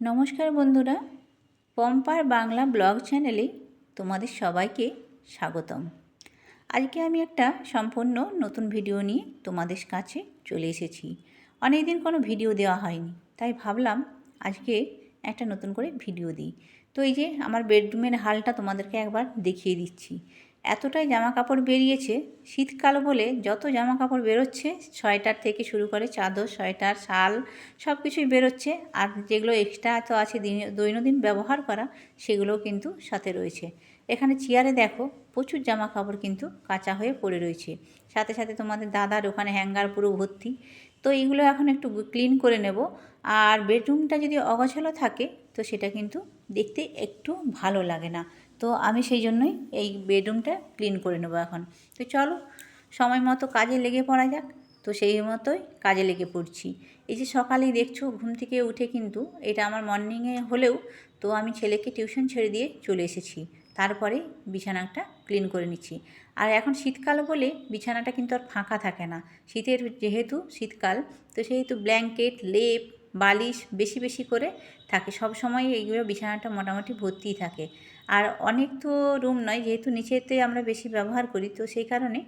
নমস্কার বন্ধুরা, পম্পার বাংলা ব্লগ চ্যানেলে তোমাদের সবাইকে স্বাগতম। আজকে আমি একটা সম্পূর্ণ নতুন ভিডিও নিয়ে তোমাদের কাছে চলে এসেছি। অনেক দিন কোনো ভিডিও দেওয়া হয়নি, তাই ভাবলাম আজকে একটা নতুন করে ভিডিও দিই। তো এই যে আমার বেডরুমের হালটা তোমাদেরকে একবার দেখিয়ে দিচ্ছি। এতটাই জামা কাপড় বেরিয়েছে, শীতকাল বলে যত জামা কাপড় বেরোচ্ছে, সোয়েটার থেকে শুরু করে চাদর, সোয়েটার, শাল সব কিছুই বেরোচ্ছে। আর যেগুলো এক্সট্রা তো আছে দিন- দৈনন্দিন ব্যবহার করা, সেগুলোও কিন্তু সাথে রয়েছে। এখানে চেয়ারে দেখো, প্রচুর জামা কাপড় কিন্তু কাঁচা হয়ে পড়ে রয়েছে। সাথে সাথে তোমাদের দাদার ওখানে হ্যাঙ্গার পুরো ভর্তি। তো এইগুলো এখন একটু ক্লিন করে নেব। আর বেডরুমটা যদি অগোছালো থাকে, তো সেটা কিন্তু দেখতে একটু ভালো লাগে না। তো আমি সেই জন্যই এই বেডরুমটা ক্লিন করে নেব এখন। তো চলো, সময় মতো কাজে লেগে পড়া যাক। তো সেই মতোই কাজে লেগে পড়ছি। এই যে সকালেই দেখছ, ঘুম থেকে উঠে কিন্তু এটা আমার মর্নিংয়ে হলেও তো আমি ছেলেকে টিউশন ছেড়ে দিয়ে চলে এসেছি। তারপরে বিছানাটা ক্লিন করে নিচ্ছি। আর এখন শীতকাল বলে বিছানাটা কিন্তু আর ফাঁকা থাকে না। শীতের যেহেতু শীতকাল, তো সেহেতু ব্ল্যাঙ্কেট, লেপ, বালিশ বেশি বেশি করে থাকে। সব সময় এইগুলো বিছানাটা মোটামুটি ভর্তিই থাকে। আর অনেক তো রুম নয়, যেহেতু নিচেতে আমরা বেশি ব্যবহার করি, তো সেই কারণে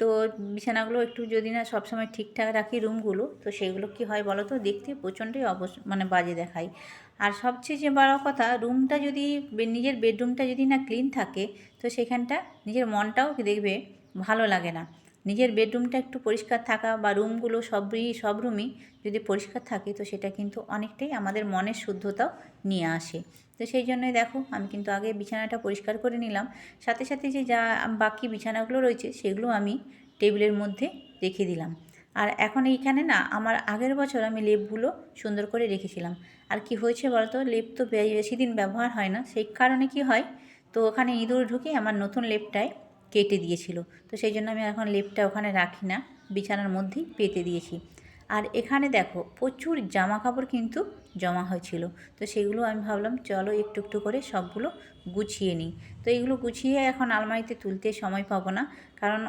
তো বিছানাগুলো একটু যদি না সবসময় ঠিকঠাক রাখি রুমগুলো তো সেগুলো কি হয় বলো তো? দেখতে প্রচণ্ডই অবস মানে বাজে দেখায়। আর সবচেয়ে যে বড় কথা রুমটা যদি নিজের বেডরুমটা যদি না ক্লিন থাকে, তো সেখানটা নিজের মনটাও দেখবে ভালো লাগে না। নিজের বেডরুমটা একটু পরিষ্কার থাকা বা রুমগুলো সবই, সব রুমই যদি পরিষ্কার থাকে, তো সেটা কিন্তু অনেকটাই আমাদের মনের শুদ্ধতাও নিয়ে আসে। তো সেই জন্যই দেখো, আমি কিন্তু আগে বিছানাটা পরিষ্কার করে নিলাম। সাথে সাথে যে যা বাকি বিছানাগুলো রয়েছে, সেগুলো আমি টেবিলের মধ্যে রেখে দিলাম। আর এখন এইখানে না, আমার আগের বছর আমি লেপগুলো সুন্দর করে রেখেছিলাম। আর কি হয়েছে বলতো, লেপ তো বেশি দিন ব্যবহার হয় না। সেই কারণে কি হয়, তো ওখানে ইঁদুর ঢুকে আমার নতুন লেপটায় কেটে দিয়েছিল। তো সেই জন্য আমি এখন লেপটা ওখানে রাখি না, বিছানার মধ্যেই পেতে দিয়েছি। আর এখানে দেখো, প্রচুর জামা কাপড় কিন্তু জমা হয়েছিল। তো সেগুলো আমি ভাবলাম, চলো একটু একটু করে সবগুলো গুছিয়ে নিই। তো এইগুলো গুছিয়ে এখন আলমারিতে তুলতে সময় পাবো না। কারণ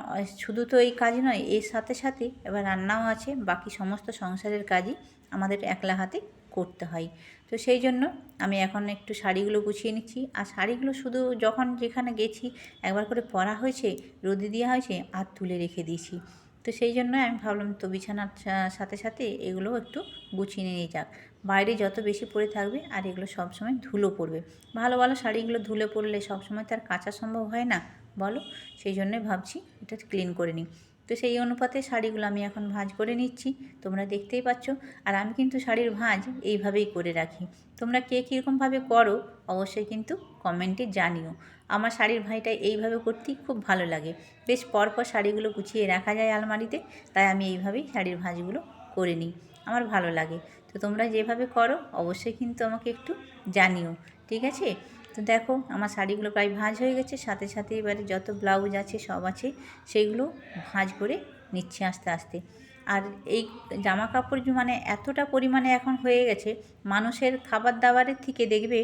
শুধু তো এই কাজ নয়, এর সাথে সাথে এবার রান্নাও আছে। বাকি সমস্ত সংসারের কাজই আমাদের একলা হাতে করতে হয়। তো সেই জন্য আমি এখন একটু শাড়িগুলো গুছিয়ে নিচ্ছি। আর শাড়িগুলো শুধু যখন যেখানে গেছি, একবার করে পরা হয়েছে, রোদে দেওয়া হয়েছে, আর তুলে রেখে দিয়েছি। তো সেই জন্য আমি ভাবলাম তো বিছানার সাথে সাথে এগুলোও একটু গুছিয়ে নিয়ে যাক। বাইরে যত বেশি পরে থাকবে, আর এগুলো সবসময় ধুলো পড়বে। ভালো ভালো শাড়িগুলো ধুলে পড়লে সবসময় তার কাঁচা সম্ভব হয় না, বলো? সেই জন্যই ভাবছি এটা ক্লিন করে নিই। তো সেই অনুপাতে শাড়িগুলো আমি এখন ভাঁজ করে নিচ্ছি। তোমরা দেখতেই পাচ্ছ। আর আমি কিন্তু শাড়ির ভাঁজ এইভাবেই করে রাখি। তোমরা কে কীরকমভাবে করো অবশ্যই কিন্তু কমেন্টে জানিও। আমার শাড়ির ভাঁজটা এইভাবে করতেই খুব ভালো লাগে। বেশ পরপর শাড়িগুলো গুছিয়ে রাখা যায় আলমারিতে, তাই আমি এইভাবেই শাড়ির ভাঁজগুলো করে নিই। আমার ভালো লাগে। তো তোমরা যেভাবে করো অবশ্যই কিন্তু আমাকে একটু জানিও। ঠিক আছে? তো দেখো, আমার শাড়িগুলো প্রায় ভাঁজ হয়ে গেছে। সাথে সাথে এবারে যত ব্লাউজ আছে, সব আছে সেইগুলো ভাঁজ করে নিচ্ছে আস্তে আস্তে। আর এই জামা কাপড় মানে এতটা পরিমাণে এখন হয়ে গেছে, মানুষের খাবার দাবারের থেকে দেখবে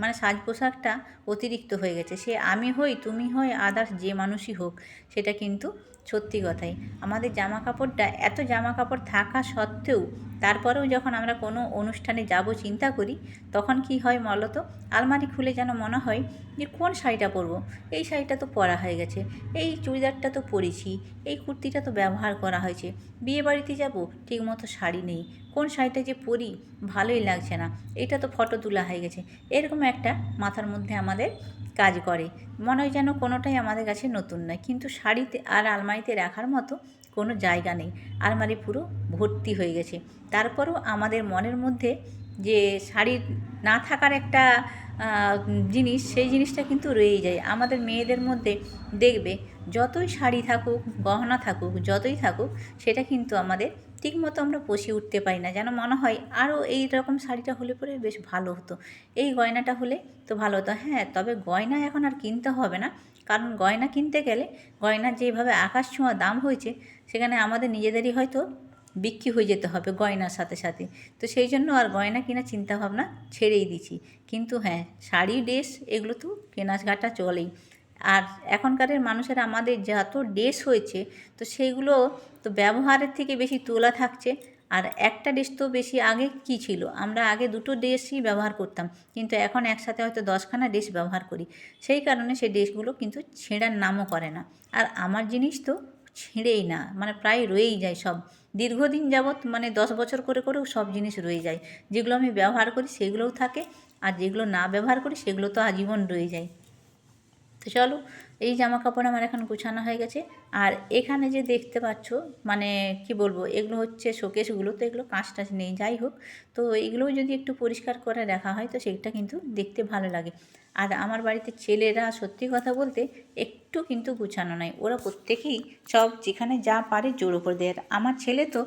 মানে সাজ পোশাকটা অতিরিক্ত হয়ে গেছে। সে আমি হই, তুমি হই আদার্স যে মানুষই হোক, সেটা কিন্তু সত্যি কথাই। আমাদের জামা কাপড়টা এত জামা কাপড় থাকা সত্ত্বেও তারপরেও যখন আমরা কোনো অনুষ্ঠানে যাব চিন্তা করি, তখন কি হয় বলতো? আলমারি খুলে যেন মনে হয় যে কোন শাড়িটা পরবো? এই শাড়িটা তো পরা হয়ে গেছে, এই চুড়িদারটা তো পরেছি, এই কুর্তিটা তো ব্যবহার করা হয়েছে, বিয়ে বাড়িতে যাব, ঠিকমতো শাড়ি নেই, কোন শাড়িটা যে পরি ভালোই লাগছে না, এটা তো ফটো তোলা হয়ে গেছে, এরকম একটা মাথার মধ্যে আমাদের কাজ করে। মনে হয় যেন কোনোটাই আমাদের কাছে নতুন নয়, কিন্তু শাড়িতে আর আলমারিতে রাখার মতো কোনো জায়গা নেই। আলমারি পুরো ভর্তি হয়ে গেছে। তারপরও আমাদের মনের মধ্যে যে শাড়ি না থাকার একটা জিনিস, সেই জিনিসটা কিন্তু রয়েই যায়। আমাদের মেয়েদের মধ্যে দেখবে, যতই শাড়ি থাকুক, গহনা থাকুক, যতই থাকুক, সেটা কিন্তু আমাদের ঠিকমতো আমরা পষে উঠতে পারি না। যেন মনে হয় আরও এই রকম শাড়িটা হলে পরে বেশ ভালো হতো। এই গয়নাটা হলে তো ভালো হতো। হ্যাঁ তবে গয়না এখন আর কিনতে হবে না। কারণ গয়না কিনতে গেলে গয়নার যেভাবে আকাশ ছোঁয়া দাম হয়েছে, সেখানে আমাদের নিজেদেরই হয়তো বিক্রি হয়ে যেতে হবে গয়নার সাথে সাথে। তো সেই জন্য আর গয়না কেনার চিন্তাভাবনা ছেড়েই দিছি কিন্তু হ্যাঁ শাড়ি, ড্রেস এগুলো তো কেনাকাটা চলেই। আর এখনকারের মানুষের আমাদের যত ড্রেস হয়েছে, তো সেইগুলো তো ব্যবহারের থেকে বেশি তোলা থাকছে। আর একটা ড্রেস তো বেশি আগে কি ছিল? আমরা আগে দুটো ড্রেসই ব্যবহার করতাম, কিন্তু এখন একসাথে হয়তো দশখানা ড্রেস ব্যবহার করি। সেই কারণে সেই ড্রেসগুলো কিন্তু ছেঁড়ার নামও করে না। আর আমার জিনিস তো ছিঁড়েই না মানে প্রায় রয়েই যায় সব। দীর্ঘদিন যাবৎ মানে দশ বছর করে করেও সব জিনিস রয়ে যায়। যেগুলো আমি ব্যবহার করি সেগুলোও থাকে, আর যেগুলো না ব্যবহার করি সেগুলো তো আজীবন রয়ে যায়। তো চলো, এই জামা কাপড় আমার এখন গুছানো হয়ে গেছে। আর এখানে যে দেখতে পাচ্ছ মানে কি বলব, এগুলো হচ্ছে শোকেসগুলো তো এগুলো কাঁচ টাচ নেই, যাই হোক। তো এগুলোও যদি একটু পরিষ্কার করে রাখা হয়, তো সেটা কিন্তু দেখতে ভালো লাগে। আর আমার বাড়িতে ছেলেরা সত্যি কথা বলতে একটু কিন্তু গুছানো নাই। ওরা প্রত্যেকেই সব যেখানে যা পারে জোর করে দেয়। আর আমার ছেলে তো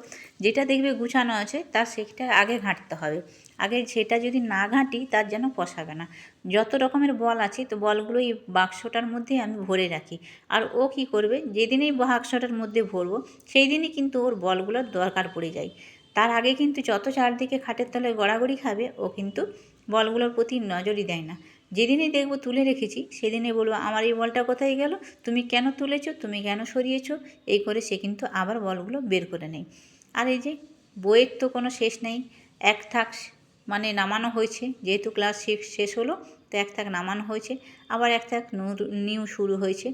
যেটা দেখবে গুছানো আছে, তার সেটা আগে ঘাঁটতে হবে। আগে সেটা যদি না ঘাঁটি, তার যেন পশাবে না। যত রকমের বল আছে, তো বলগুলো এই বাক্সটার মধ্যেই আমি ভরে রাখি। আর ও কি করবে, যেদিনেই বাক্সটার মধ্যে ভরবো সেই দিনই কিন্তু ওর বলগুলোর দরকার পড়ে যায়। তার আগে কিন্তু যত চারদিকে খাটের তলায় গড়াগড়ি খাবে, ও কিন্তু বলগুলোর প্রতি নজরই দেয় না। যেদিনই দেখব তুলে রেখেছি, সেদিনে বলব, আমার এই বলটা কোথায় গেল? তুমি কেন তুলেছ? তুমি কেন সরিয়েছো? এই করে সে কিন্তু আবার বলগুলো বের করে নেয়। আর এই যে, বইয়ের তো কোনো শেষ নেই। এক থাক মানে নামানো হয়েছে। যেহেতু ক্লাস সিক্স শেষ হলো, তো এক থাক নামানো হয়েছে। আবার এক থাক নিউ শুরু হয়েছে।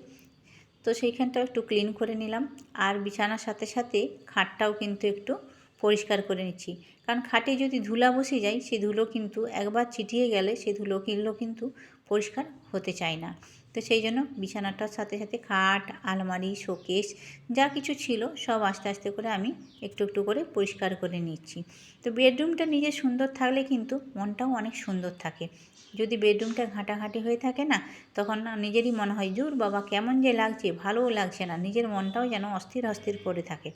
তো সেইখানটাও একটু ক্লিন করে নিলাম। আর বিছানার সাথে সাথে খাটটাও কিন্তু একটু পরিষ্কার করে নিচ্ছি। কারণ খাটে যদি ধুলা বসে যায় সেই ধুলো কিন্তু একবার ছিটিয়ে গেলে সেই ধুলো কিনলো কিন্তু পরিষ্কার হতে চায় না। তো সেই জন্য বিছানাটার সাথে সাথে খাট, আলমারি, শোকেস যা কিছু ছিল সব আস্তে আস্তে করে আমি একটু একটু করে পরিষ্কার করে নিচ্ছি। তো বেডরুমটা নিজে সুন্দর থাকলে কিন্তু মনটাও অনেক সুন্দর থাকে। যদি বেডরুমটা ঘাঁটাঘাঁটি হয়ে থাকে না, তখন না নিজেরই মনে হয়, জোর বাবা, কেমন যে লাগছে, ভালোও লাগছে না। নিজের মনটাও যেন অস্থির অস্থির করে থাকে।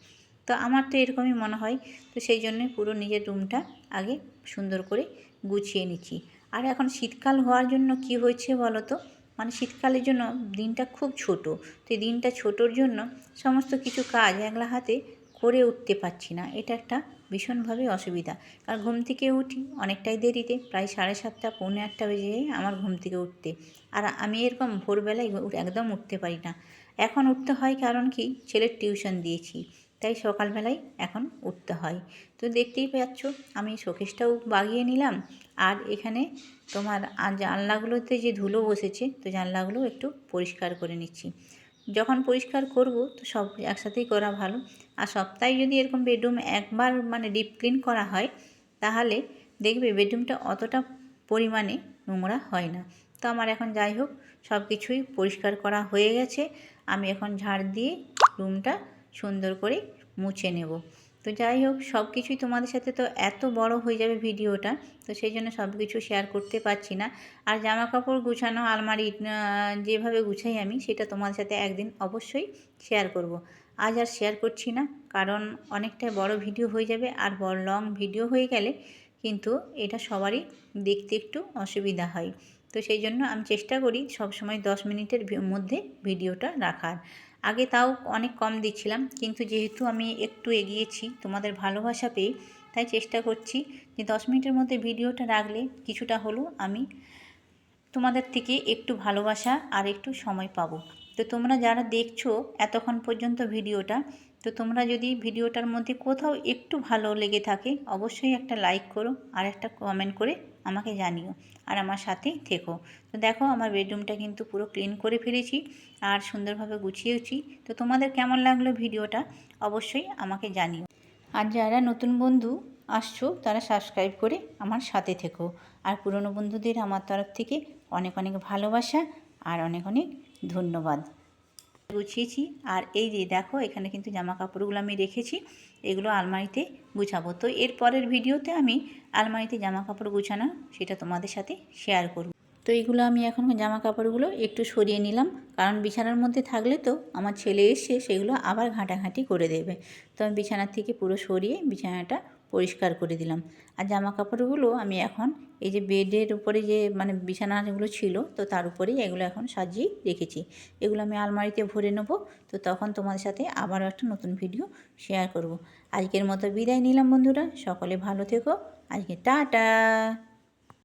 তো আমার তো এরকমই মনে হয়। তো সেই জন্যই পুরো নিজের রুমটা আগে সুন্দর করে গুছিয়ে নিচ্ছি। আর এখন শীতকাল হওয়ার জন্য কি হয়েছে বলো তো? মানে শীতকালের জন্য দিনটা খুব ছোট। তো এই দিনটা ছোটোর জন্য সমস্ত কিছু কাজ একলা হাতে করে উঠতে পারছি না। এটা একটা ভীষণভাবে অসুবিধা। কারণ ঘুম থেকে উঠি অনেকটাই দেরিতে, প্রায় সাড়ে সাতটা, পৌনে আটটা বেজে যায় আমার ঘুম থেকে উঠতে। আর আমি এরকম ভোরবেলায় একদম উঠতে পারি না। এখন উঠতে হয় কারণ কি? ছেলের টিউশন দিয়েছি। তাই সকালবেলায় এখন উঠতে হয়। তো দেখতেই পাচ্ছ, আমি শোকেসটাও বাগিয়ে নিলাম। আর এখানে তোমার জানলাগুলোতে যে ধুলো বসেছে, তো জানলাগুলো একটু পরিষ্কার করে নিচ্ছি। যখন পরিষ্কার করব, তো সব একসাথেই করা ভালো। আর সপ্তাহে যদি এরকম বেডরুম একবার মানে ডিপ ক্লিন করা হয়, তাহলে দেখবে বেডরুমটা অতটা পরিমাণে নোংরা হয় না। তো আমার এখন যাই হোক সব কিছুই পরিষ্কার করা হয়ে গেছে। আমি এখন ঝাড় দিয়ে রুমটা সুন্দর করে মুছে নেব। তো যাই হোক, সব কিছুই তোমাদের সাথে তো এত বড় হয়ে যাবে ভিডিওটা, তো সেই জন্য সব কিছু শেয়ার করতে পারছি না। আর জামা কাপড় গুছানো, আলমারি যেভাবে গুছাই আমি, সেটা তোমাদের সাথে একদিন অবশ্যই শেয়ার করব। আজ আর শেয়ার করছি না, কারণ অনেকটাই বড় ভিডিও হয়ে যাবে আর বড় লং ভিডিও হয়ে গেলে কিন্তু এটা সবারই দেখতে একটু অসুবিধা হয়। তো সেই জন্য আমি চেষ্টা করি সব সময় দশ মিনিটের মধ্যে ভিডিওটা রাখার। আগে তাও অনেক কম দিচ্ছিলাম, কিন্তু যেহেতু আমি একটু এগিয়েছি তোমাদের ভালোবাসা পেয়ে, তাই চেষ্টা করছি যে দশ মিনিটের মধ্যে ভিডিওটা রাখলে কিছুটা হলেও আমি তোমাদের থেকে একটু ভালোবাসা আর একটু সময় পাবো। তো তোমরা যারা দেখছ এতক্ষণ পর্যন্ত ভিডিওটা তো তোমরা যদি ভিডিওটার মধ্যে কোথাও একটু ভালো লেগে থাকে, অবশ্যই একটা লাইক করো আর একটা কমেন্ট করে আমাকে জানিও আর আমার সাথে থেকো। তো দেখো আমার বেডরুমটা কিন্তু পুরো ক্লিন করে ফেলেছি আর সুন্দরভাবে গুছিয়েছি তো তোমাদের কেমন লাগল ভিডিওটা? অবশ্যই আমাকে জানিও। আর যারা নতুন বন্ধু আসছো, তারা সাবস্ক্রাইব করে আমার সাথে থেকো। আর পুরনো বন্ধুদের আমার তরফ থেকে অনেক অনেক ভালোবাসা আর অনেক অনেক ধন্যবাদ। গুছিয়েছি। আর এই যে দেখো, এখানে কিন্তু জামা কাপড়গুলো আমি রেখেছি, এগুলো আলমারিতে গুছাবো। তো এর পরের ভিডিওতে আমি আলমারিতে জামা কাপড় গুছানো, সেটা তোমাদের সাথে শেয়ার করব। তো এইগুলো আমি এখন জামা কাপড়গুলো একটু সরিয়ে নিলাম, কারণ বিছানার মধ্যে থাকলে তো আমার ছেলে এসে সেগুলো আবার ঘাঁটাঘাঁটি করে দেবে। তো আমি বিছানার থেকে পুরো সরিয়ে বিছানাটা পরিষ্কার করে দিলাম। আর জামা কাপড়গুলো আমি এখন এই যে বেডের উপরে যে মানে বিছানাগুলো ছিল, তো তার উপরেই এগুলো এখন সাজিয়ে রেখেছি। এগুলো আমি আলমারিতে ভরে নেব। তো তখন তোমাদের সাথে আবারও একটা নতুন ভিডিও শেয়ার করব। আজকের মতো বিদায় নিলাম বন্ধুরা। সকলে ভালো থেকো। আজকে টাটা!